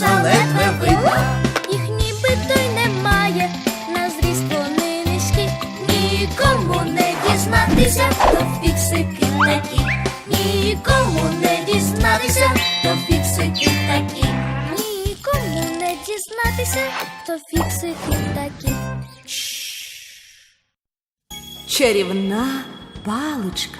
їх заледве видно. Їх нібито й немає, на зріст вони низькі. Нікому не дізнатися, то фіксики такі. Нікому не дізнатися, то фіксики такі. Нікому не дізнатися, то фіксики такі. Чарівна паличка.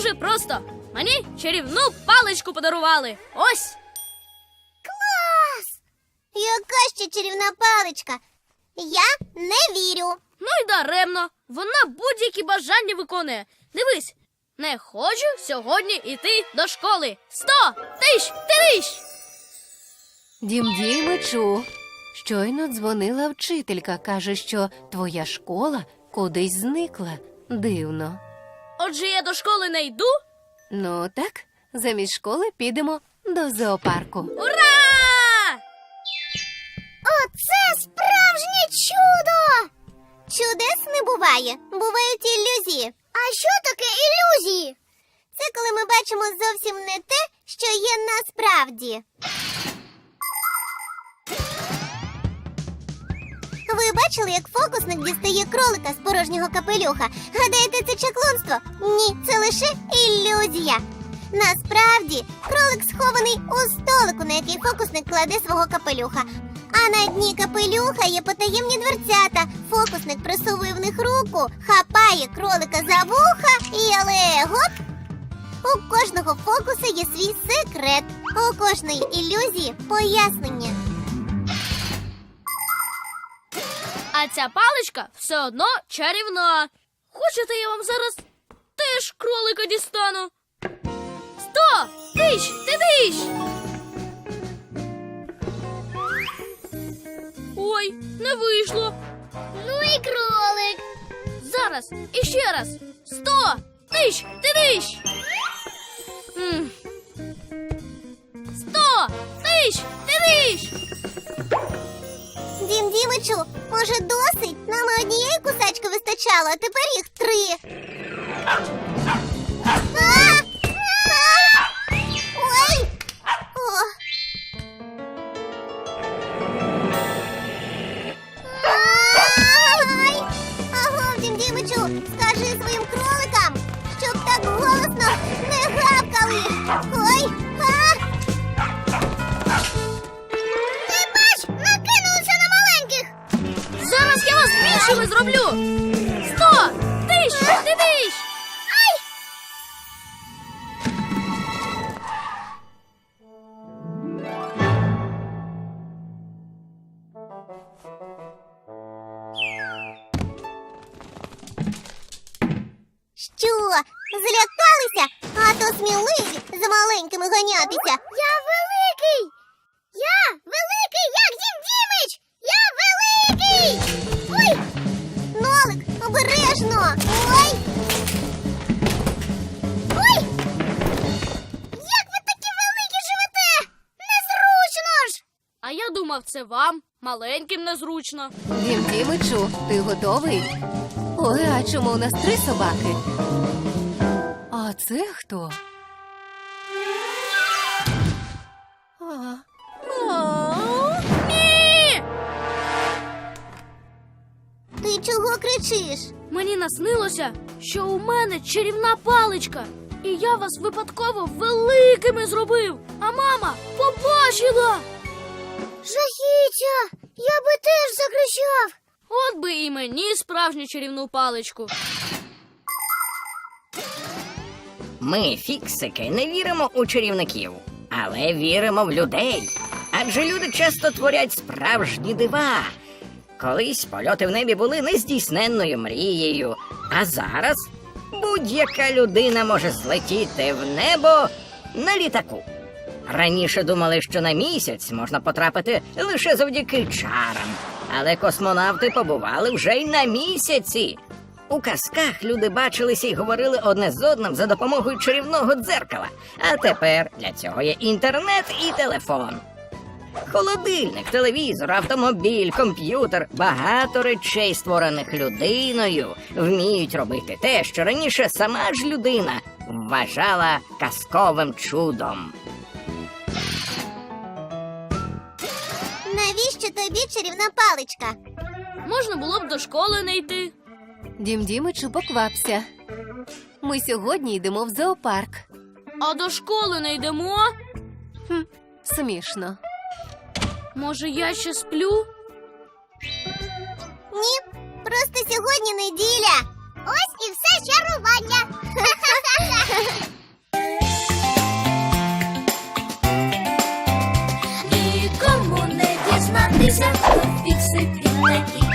Дуже просто. Мені чарівну паличку подарували. Ось. Клас! Яка ще чарівна паличка? Я не вірю. Ну й даремно. Вона будь-які бажання виконує. Дивись, не хочу сьогодні йти до школи. Сто тисяч тисяч. Дім Дімичу. Щойно дзвонила вчителька, каже, що твоя школа кудись зникла. Дивно. Отже, я до школи не йду. Ну так, замість школи підемо до зоопарку. Ура! Оце справжнє чудо! Чудес не буває, бувають ілюзії. А що таке ілюзії? Це коли ми бачимо зовсім не те, що є насправді. Ви бачили, як фокусник дістає кролика з порожнього капелюха? Гадаєте, це чаклунство? Ні, це лише ілюзія. Насправді, кролик схований у столику, на який фокусник кладе свого капелюха. А на дні капелюха є потаємні дверцята. Фокусник просовує в них руку, хапає кролика за вуха і але гоп! У кожного фокуса є свій секрет. У кожної ілюзії пояснення. А ця паличка все одно чарівна. Хочете, я вам зараз теж кролика дістану? Сто тисяч тисяч. Ой, не вийшло. Ну і кролик. Зараз і ще раз. Сто тисяч тисяч. М. Сто тисяч тисяч. Дім Дімичу, може досить? Нам однієї кусачки вистачало, а тепер їх три. Я вас зроблю. Сто тисяч тисяч. Що? Злякалися? А то сміливі за маленькими ганятися. Я великий! Я великий, як Дім Дімич! Я великий! Ой! Нолик, обережно! Ой! Ой! Як ви такі великі живете? Незручно ж! А я думав, це вам, маленьким незручно. Дім Дімичу, ти готовий? Ой, а чому у нас три собаки? А це хто? А, а. Кричиш? Мені наснилося, що у мене чарівна паличка, і я вас випадково великими зробив. А мама побачила. Жахіття! Я би теж закричав. От би і мені справжню чарівну паличку. Ми, фіксики, не віримо у чарівників, але віримо в людей. Адже люди часто творять справжні дива. Колись польоти в небі були нездійсненною мрією, а зараз будь-яка людина може злетіти в небо на літаку. Раніше думали, що на місяць можна потрапити лише завдяки чарам, але космонавти побували вже й на місяці. У казках люди бачилися і говорили одне з одним за допомогою чарівного дзеркала. А тепер для цього є інтернет і телефон. Холодильник, телевізор, автомобіль, комп'ютер, багато речей, створених людиною, вміють робити те, що раніше сама ж людина вважала казковим чудом. Навіщо тобі чарівна паличка? Можна було б до школи не йти. Дім Дімичу, поквапся. Ми сьогодні йдемо в зоопарк. А до школи не йдемо. Смішно. Може, я ще сплю? Ні, просто сьогодні неділя. Ось і все чарування. Нікому не дізнатися, хто фіксики такі.